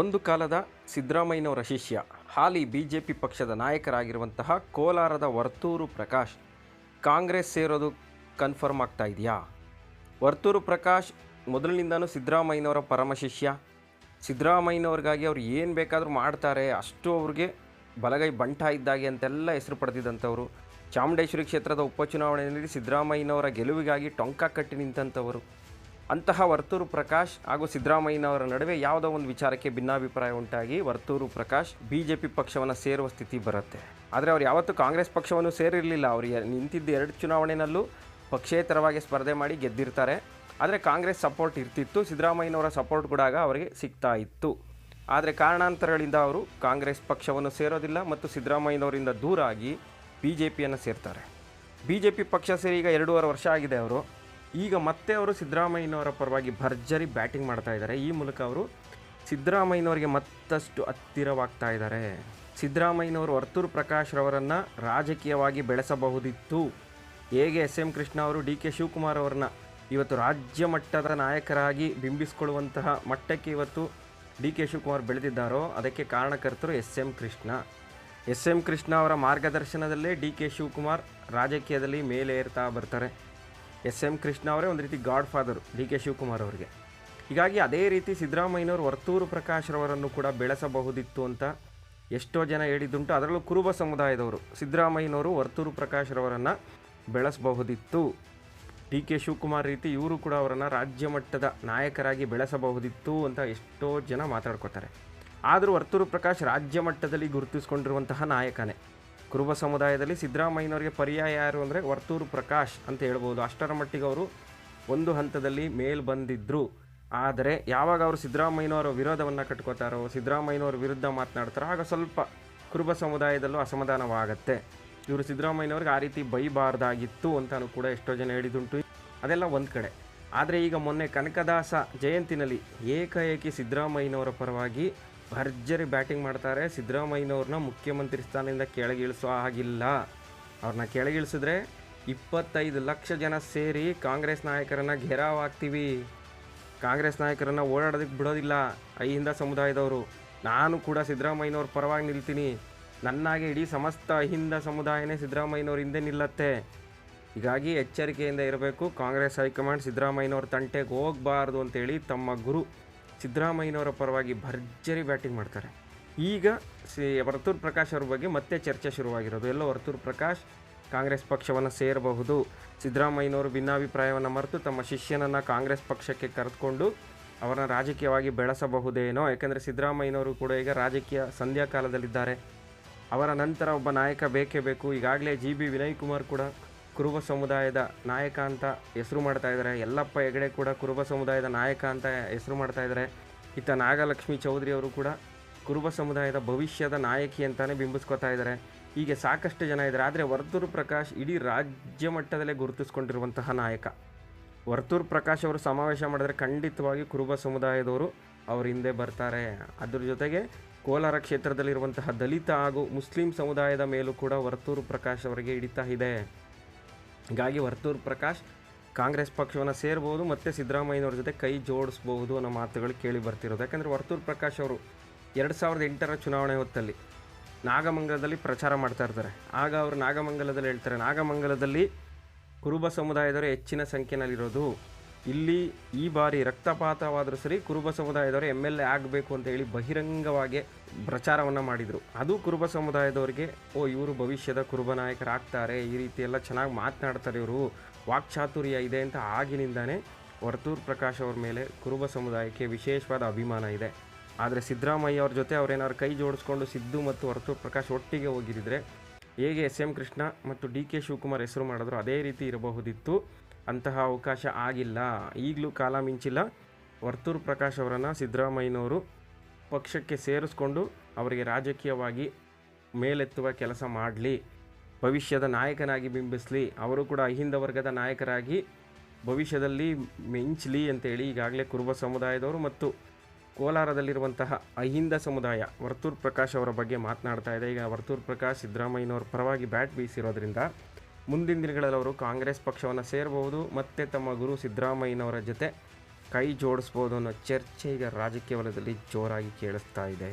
ಒಂದು ಕಾಲದ ಸಿದ್ದರಾಮಯ್ಯನವರ ಶಿಷ್ಯ, ಹಾಲಿ ಬಿಜೆಪಿ ಪಕ್ಷದ ನಾಯಕರಾಗಿರುವಂತಹ ಕೋಲಾರದ ವರ್ತೂರು ಪ್ರಕಾಶ್ ಕಾಂಗ್ರೆಸ್ ಸೇರೋದು ಕನ್ಫರ್ಮ್ ಆಗ್ತಾ ಇದೆಯಾ? ವರ್ತೂರು ಪ್ರಕಾಶ್ ಮೊದಲಿನಿಂದನೂ ಸಿದ್ದರಾಮಯ್ಯನವರ ಪರಮ ಶಿಷ್ಯ. ಸಿದ್ದರಾಮಯ್ಯನವ್ರಿಗಾಗಿ ಅವ್ರು ಏನು ಬೇಕಾದರೂ ಮಾಡ್ತಾರೆ, ಅಷ್ಟು ಅವ್ರಿಗೆ ಬಲಗೈ ಬಂಟ ಇದ್ದಾಗೆ ಅಂತೆಲ್ಲ ಹೆಸರು ಪಡೆದಿದ್ದಂಥವರು. ಚಾಮುಂಡೇಶ್ವರಿ ಕ್ಷೇತ್ರದ ಉಪಚುನಾವಣೆಯಲ್ಲಿ ಸಿದ್ದರಾಮಯ್ಯನವರ ಗೆಲುವಿಗಾಗಿ ಟೊಂಕ ಕಟ್ಟಿ ನಿಂತಂಥವರು. ಅಂತಹ ವರ್ತೂರು ಪ್ರಕಾಶ್ ಹಾಗೂ ಸಿದ್ದರಾಮಯ್ಯನವರ ನಡುವೆ ಯಾವುದೋ ಒಂದು ವಿಚಾರಕ್ಕೆ ಭಿನ್ನಾಭಿಪ್ರಾಯ ಉಂಟಾಗಿ Varthur Prakash B J P ಪಕ್ಷವನ್ನು ಸೇರುವ ಸ್ಥಿತಿ ಬರುತ್ತೆ. ಆದರೆ ಅವ್ರು ಯಾವತ್ತೂ ಕಾಂಗ್ರೆಸ್ ಪಕ್ಷವನ್ನು ಸೇರಿರಲಿಲ್ಲ. ಅವರು ನಿಂತಿದ್ದ ಎರಡು ಚುನಾವಣೆಯಲ್ಲೂ ಪಕ್ಷೇತರವಾಗಿ ಸ್ಪರ್ಧೆ ಮಾಡಿ ಗೆದ್ದಿರ್ತಾರೆ. ಆದರೆ ಕಾಂಗ್ರೆಸ್ ಸಪೋರ್ಟ್ ಇರ್ತಿತ್ತು. ಸಿದ್ದರಾಮಯ್ಯನವರ ಸಪೋರ್ಟ್ ಕೂಡ ಆಗ ಅವರಿಗೆ ಸಿಗ್ತಾ ಇತ್ತು. ಆದರೆ ಕಾರಣಾಂತರಗಳಿಂದ ಅವರು ಕಾಂಗ್ರೆಸ್ ಪಕ್ಷವನ್ನು ಸೇರೋದಿಲ್ಲ ಮತ್ತು ಸಿದ್ದರಾಮಯ್ಯನವರಿಂದ ದೂರ ಆಗಿ ಬಿ ಜೆ ಪಿಯನ್ನು ಸೇರ್ತಾರೆ. ಬಿ ಜೆ ಪಿ ಪಕ್ಷ ಸೇರಿ ಈಗ ಎರಡೂವರೆ ವರ್ಷ ಆಗಿದೆ ಅವರು. ಈಗ ಮತ್ತೆ ಅವರು ಸಿದ್ದರಾಮಯ್ಯನವರ ಪರವಾಗಿ ಭರ್ಜರಿ ಬ್ಯಾಟಿಂಗ್ ಮಾಡ್ತಾ ಇದ್ದಾರೆ. ಈ ಮೂಲಕ ಅವರು ಸಿದ್ದರಾಮಯ್ಯನವರಿಗೆ ಮತ್ತಷ್ಟು ಹತ್ತಿರವಾಗ್ತಾ ಇದ್ದಾರೆ. ಸಿದ್ದರಾಮಯ್ಯನವರು ವರ್ತೂರು ಪ್ರಕಾಶ್ ರವರನ್ನು ರಾಜಕೀಯವಾಗಿ ಬೆಳೆಸಬಹುದಿತ್ತು. ಹೇಗೆ ಎಸ್ ಎಂ ಕೃಷ್ಣ ಅವರು, ಡಿ ಕೆ ಶಿವಕುಮಾರ್ ಅವರನ್ನ ಇವತ್ತು ರಾಜ್ಯ ಮಟ್ಟದ ನಾಯಕರಾಗಿ ಬಿಂಬಿಸಿಕೊಳ್ಳುವಂತಹ ಮಟ್ಟಕ್ಕೆ ಇವತ್ತು ಡಿ ಕೆ ಶಿವಕುಮಾರ್ ಬೆಳೆದಿದ್ದಾರೋ, ಅದಕ್ಕೆ ಕಾರಣಕರ್ತರು S M Krishna. S M Krishna ಅವರ ಮಾರ್ಗದರ್ಶನದಲ್ಲೇ ಡಿ ಕೆ ಶಿವಕುಮಾರ್ ರಾಜಕೀಯದಲ್ಲಿ ಮೇಲೇರ್ತಾ ಬರ್ತಾರೆ. ಎಸ್ ಎಂ ಕೃಷ್ಣ ಅವರೇ ಒಂದು ರೀತಿ god father D K Shivakumar ಅವರಿಗೆ. ಹೀಗಾಗಿ ಅದೇ ರೀತಿ ಸಿದ್ದರಾಮಯ್ಯನವರು ವರ್ತೂರು ಪ್ರಕಾಶ್ ರವರನ್ನು ಕೂಡ ಬೆಳೆಸಬಹುದಿತ್ತು ಅಂತ ಎಷ್ಟೋ ಜನ ಹೇಳಿದ್ದುಂಟು. ಅದರಲ್ಲೂ ಕುರುಬ ಸಮುದಾಯದವರು ಸಿದ್ದರಾಮಯ್ಯನವರು ವರ್ತೂರು ಪ್ರಕಾಶ್ ರವರನ್ನು ಬೆಳೆಸಬಹುದಿತ್ತು. ಡಿ ಕೆ ಶಿವಕುಮಾರ್ ರೀತಿ ಇವರು ಕೂಡ ಅವರನ್ನು ರಾಜ್ಯ ಮಟ್ಟದ ನಾಯಕರಾಗಿ ಬೆಳೆಸಬಹುದಿತ್ತು ಅಂತ ಎಷ್ಟೋ ಜನ ಮಾತಾಡ್ಕೋತಾರೆ. ಆದರೂ ವರ್ತೂರು ಪ್ರಕಾಶ್ ರಾಜ್ಯ ಮಟ್ಟದಲ್ಲಿ ಗುರುತಿಸ್ಕೊಂಡಿರುವಂತಹ ನಾಯಕನೇ. ಕುರುಬ ಸಮುದಾಯದಲ್ಲಿ ಸಿದ್ದರಾಮಯ್ಯನವರಿಗೆ ಪರ್ಯಾಯ ಯಾರು ಅಂದರೆ ವರ್ತೂರು ಪ್ರಕಾಶ್ ಅಂತ ಹೇಳ್ಬೋದು. ಅಷ್ಟರ ಮಟ್ಟಿಗೆ ಅವರು ಒಂದು ಹಂತದಲ್ಲಿ ಮೇಲ್ ಬಂದಿದ್ದರು ಆದರೆ ಯಾವಾಗ ಅವರು ಸಿದ್ದರಾಮಯ್ಯನವರ ವಿರೋಧವನ್ನು ಕಟ್ಕೋತಾರೋ, ಸಿದ್ದರಾಮಯ್ಯನವರ ವಿರುದ್ಧ ಮಾತನಾಡ್ತಾರೋ, ಆಗ ಸ್ವಲ್ಪ ಕುರುಬ ಸಮುದಾಯದಲ್ಲೂ ಅಸಮಾಧಾನವಾಗತ್ತೆ. ಇವರು ಸಿದ್ದರಾಮಯ್ಯನವ್ರಿಗೆ ಆ ರೀತಿ ಬೈಬಾರ್ದಾಗಿತ್ತು ಅಂತಾನು ಕೂಡ ಎಷ್ಟೋ ಜನ ಹೇಳಿದುಂಟು ಅದೆಲ್ಲ ಒಂದು ಕಡೆ. ಆದರೆ ಈಗ ಮೊನ್ನೆ ಕನಕದಾಸ ಜಯಂತಿನಲ್ಲಿ ಏಕಾಏಕಿ ಸಿದ್ದರಾಮಯ್ಯನವರ ಪರವಾಗಿ ಭರ್ಜರಿ ಬ್ಯಾಟಿಂಗ್ ಮಾಡ್ತಾರೆ. ಸಿದ್ದರಾಮಯ್ಯನವ್ರನ್ನ ಮುಖ್ಯಮಂತ್ರಿ ಸ್ಥಾನದಿಂದ ಕೆಳಗಿಳಿಸೋ ಹಾಗಿಲ್ಲ. ಅವ್ರನ್ನ ಕೆಳಗಿಳಿಸಿದ್ರೆ ಇಪ್ಪತ್ತೈದು ಲಕ್ಷ ಜನ ಸೇರಿ ಕಾಂಗ್ರೆಸ್ ನಾಯಕರನ್ನು ಘೇರಾವ್ ಹಾಕ್ತೀವಿ ಕಾಂಗ್ರೆಸ್ ನಾಯಕರನ್ನು ಓಡಾಡೋದಕ್ಕೆ ಬಿಡೋದಿಲ್ಲ ಅಹಿಂದ ಸಮುದಾಯದವರು. ನಾನು ಕೂಡ ಸಿದ್ದರಾಮಯ್ಯನವ್ರ ಪರವಾಗಿ ನಿಲ್ತೀನಿ. ನನ್ನಾಗೆ ಇಡೀ ಸಮಸ್ತ ಅಹಿಂದ ಸಮುದಾಯನೇ ಸಿದ್ದರಾಮಯ್ಯನವ್ರ ಹಿಂದೆ ನಿಲ್ಲತ್ತೆ. ಹೀಗಾಗಿ ಎಚ್ಚರಿಕೆಯಿಂದ ಇರಬೇಕು. ಕಾಂಗ್ರೆಸ್ ಹೈಕಮಾಂಡ್ ಸಿದ್ದರಾಮಯ್ಯನವ್ರ ತಂಟೆಗೆ ಹೋಗಬಾರ್ದು ಅಂತೇಳಿ ತಮ್ಮ ಗುರು ಸಿದ್ದರಾಮಯ್ಯನವರ ಪರವಾಗಿ ಭರ್ಜರಿ ಬ್ಯಾಟಿಂಗ್ ಮಾಡ್ತಾರೆ. ಈಗ ಸಿ ವರ್ತೂರ್ ಪ್ರಕಾಶ್ ಅವ್ರ ಬಗ್ಗೆ ಮತ್ತೆ ಚರ್ಚೆ ಶುರುವಾಗಿರೋದು. ಎಲ್ಲೋ ವರ್ತೂರ್ ಪ್ರಕಾಶ್ ಕಾಂಗ್ರೆಸ್ ಪಕ್ಷವನ್ನು ಸೇರಬಹುದು. ಸಿದ್ದರಾಮಯ್ಯನವರು ಭಿನ್ನಾಭಿಪ್ರಾಯವನ್ನು ಮರೆತು ತಮ್ಮ ಶಿಷ್ಯನನ್ನು ಕಾಂಗ್ರೆಸ್ ಪಕ್ಷಕ್ಕೆ ಕರೆದುಕೊಂಡು ಅವರನ್ನು ರಾಜಕೀಯವಾಗಿ ಬೆಳೆಸಬಹುದೇನೋ. ಯಾಕೆಂದರೆ ಸಿದ್ದರಾಮಯ್ಯನವರು ಕೂಡ ಈಗ ರಾಜಕೀಯ ಸಂಧ್ಯಾ ಕಾಲದಲ್ಲಿದ್ದಾರೆ. ಅವರ ನಂತರ ಒಬ್ಬ ನಾಯಕ ಬೇಕೇ ಬೇಕು. ಈಗಾಗಲೇ ಜಿ ಬಿ ವಿನಯ್ ಕುಮಾರ್ ಕೂಡ ಕುರುಬ ಸಮುದಾಯದ ನಾಯಕ ಅಂತ ಹೆಸರು ಮಾಡ್ತಾ ಇದ್ದಾರೆ. ಯಲ್ಲಪ್ಪ ಹೆಗಡೆ ಕೂಡ ಕುರುಬ ಸಮುದಾಯದ ನಾಯಕ ಅಂತ ಹೆಸರು ಮಾಡ್ತಾ ಇದ್ದಾರೆ. ಇತ್ತ ನಾಗಲಕ್ಷ್ಮಿ ಚೌಧರಿ ಅವರು ಕೂಡ ಕುರುಬ ಸಮುದಾಯದ ಭವಿಷ್ಯದ ನಾಯಕಿ ಅಂತಲೇ ಬಿಂಬಿಸ್ಕೊತಾ ಇದ್ದಾರೆ. ಹೀಗೆ ಸಾಕಷ್ಟು ಜನ ಇದ್ದಾರೆ. ಆದರೆ ವರ್ತೂರು ಪ್ರಕಾಶ್ ಇಡೀ ರಾಜ್ಯ ಮಟ್ಟದಲ್ಲೇ ಗುರುತಿಸ್ಕೊಂಡಿರುವಂತಹ ನಾಯಕ. ವರ್ತೂರು ಪ್ರಕಾಶ್ ಅವರು ಸಮಾವೇಶ ಮಾಡಿದ್ರೆ ಖಂಡಿತವಾಗಿ ಕುರುಬ ಸಮುದಾಯದವರು ಅವ್ರ ಹಿಂದೆ ಬರ್ತಾರೆ. ಅದ್ರ ಜೊತೆಗೆ ಕೋಲಾರ ಕ್ಷೇತ್ರದಲ್ಲಿರುವಂತಹ ದಲಿತ ಹಾಗೂ ಮುಸ್ಲಿಂ ಸಮುದಾಯದ ಮೇಲೂ ಕೂಡ ವರ್ತೂರು ಪ್ರಕಾಶ್ ಅವರಿಗೆ ಹಿಡಿತಾ ಇದೆ. ಹೀಗಾಗಿ ವರ್ತೂರ್ ಪ್ರಕಾಶ್ ಕಾಂಗ್ರೆಸ್ ಪಕ್ಷವನ್ನು ಸೇರ್ಬೋದು ಮತ್ತು ಸಿದ್ದರಾಮಯ್ಯನವ್ರ ಜೊತೆ ಕೈ ಜೋಡಿಸ್ಬೋದು ಅನ್ನೋ ಮಾತುಗಳು ಕೇಳಿ ಬರ್ತಿರೋದು. ಯಾಕಂದರೆ ವರ್ತೂರ್ ಪ್ರಕಾಶ್ ಅವರು ಎರಡು ಸಾವಿರದ ಎಂಟರ ಚುನಾವಣೆ ಹೊತ್ತಲ್ಲಿ ನಾಗಮಂಗಲದಲ್ಲಿ ಪ್ರಚಾರ ಮಾಡ್ತಾ ಇರ್ತಾರೆ. ಆಗ ಅವರು ನಾಗಮಂಗಲದಲ್ಲಿ ಹೇಳ್ತಾರೆ, ನಾಗಮಂಗಲದಲ್ಲಿ ಕುರುಬ ಸಮುದಾಯದವರು ಹೆಚ್ಚಿನ ಸಂಖ್ಯೆನಲ್ಲಿರೋದು ಇಲ್ಲಿ ಈ ಬಾರಿ ರಕ್ತಪಾತವಾದರೂ ಸರಿ ಕುರುಬ ಸಮುದಾಯದವರು ಎಂ ಎಲ್ ಎ ಆಗಬೇಕು ಅಂತ ಹೇಳಿ ಬಹಿರಂಗವಾಗಿ ಪ್ರಚಾರವನ್ನು ಮಾಡಿದರು. ಅದು ಕುರುಬ ಸಮುದಾಯದವರಿಗೆ, ಓ, ಇವರು ಭವಿಷ್ಯದ ಕುರುಬ ನಾಯಕರಾಗ್ತಾರೆ, ಈ ರೀತಿ ಎಲ್ಲ ಚೆನ್ನಾಗಿ ಮಾತನಾಡ್ತಾರೆ ಇವರು ವಾಕ್ಚಾತುರ್ಯ ಇದೆ ಅಂತ ಆಗಿನಿಂದಾನೇ ವರ್ತೂರ್ ಪ್ರಕಾಶ್ ಅವ್ರ ಮೇಲೆ ಕುರುಬ ಸಮುದಾಯಕ್ಕೆ ವಿಶೇಷವಾದ ಅಭಿಮಾನ ಇದೆ. ಆದರೆ ಸಿದ್ದರಾಮಯ್ಯ ಅವ್ರ ಜೊತೆ ಅವರೇನಾದ್ರು ಕೈ ಜೋಡಿಸ್ಕೊಂಡು ಸಿದ್ದು ಮತ್ತು ವರ್ತೂರ್ ಪ್ರಕಾಶ್ ಒಟ್ಟಿಗೆ ಹೋಗಿದ್ದರೆ ಹೇಗೆ ಎಸ್ ಎಂ ಕೃಷ್ಣ ಮತ್ತು ಡಿ ಕೆ ಶಿವಕುಮಾರ್ ಹೆಸರು ಮಾಡಿದ್ರು ಅದೇ ರೀತಿ ಇರಬಹುದಿತ್ತು. ಅಂತಹ ಅವಕಾಶ ಆಗಿಲ್ಲ. ಈಗಲೂ ಕಾಲ ಮಿಂಚಿಲ್ಲ. ವರ್ತೂರು ಪ್ರಕಾಶ್ ಅವರನ್ನು ಸಿದ್ದರಾಮಯ್ಯನವರು ಪಕ್ಷಕ್ಕೆ ಸೇರಿಸ್ಕೊಂಡು ಅವರಿಗೆ ರಾಜಕೀಯವಾಗಿ ಮೇಲೆತ್ತುವ ಕೆಲಸ ಮಾಡಲಿ. ಭವಿಷ್ಯದ ನಾಯಕನಾಗಿ ಬಿಂಬಿಸಲಿ. ಅವರು ಕೂಡ ಅಹಿಂದ ವರ್ಗದ ನಾಯಕರಾಗಿ ಭವಿಷ್ಯದಲ್ಲಿ ಮಿಂಚಲಿ ಅಂತೇಳಿ ಈಗಾಗಲೇ ಕುರುಬ ಸಮುದಾಯದವರು ಮತ್ತು ಕೋಲಾರದಲ್ಲಿರುವಂತಹ ಅಹಿಂದ ಸಮುದಾಯ ವರ್ತೂರ್ ಪ್ರಕಾಶ್ ಅವರ ಬಗ್ಗೆ ಮಾತನಾಡ್ತಾ ಇದೆ. ಈಗ ವರ್ತೂರ್ ಪ್ರಕಾಶ್ ಸಿದ್ದರಾಮಯ್ಯನವರ ಪರವಾಗಿ ಬ್ಯಾಟ್ ಬೀಸಿರೋದ್ರಿಂದ ಮುಂದಿನ ದಿನಗಳಲ್ಲಿ ಅವರು ಕಾಂಗ್ರೆಸ್ ಪಕ್ಷವನ್ನು ಸೇರಬಹುದು, ಮತ್ತು ತಮ್ಮ ಗುರು ಸಿದ್ದರಾಮಯ್ಯನವರ ಜೊತೆ ಕೈ ಜೋಡಿಸ್ಬೋದು ಅನ್ನೋ ಚರ್ಚೆ ಈಗ ರಾಜಕೀಯ ವಲಯದಲ್ಲಿ ಜೋರಾಗಿ ಕೇಳಿಸ್ತಾ ಇದೆ.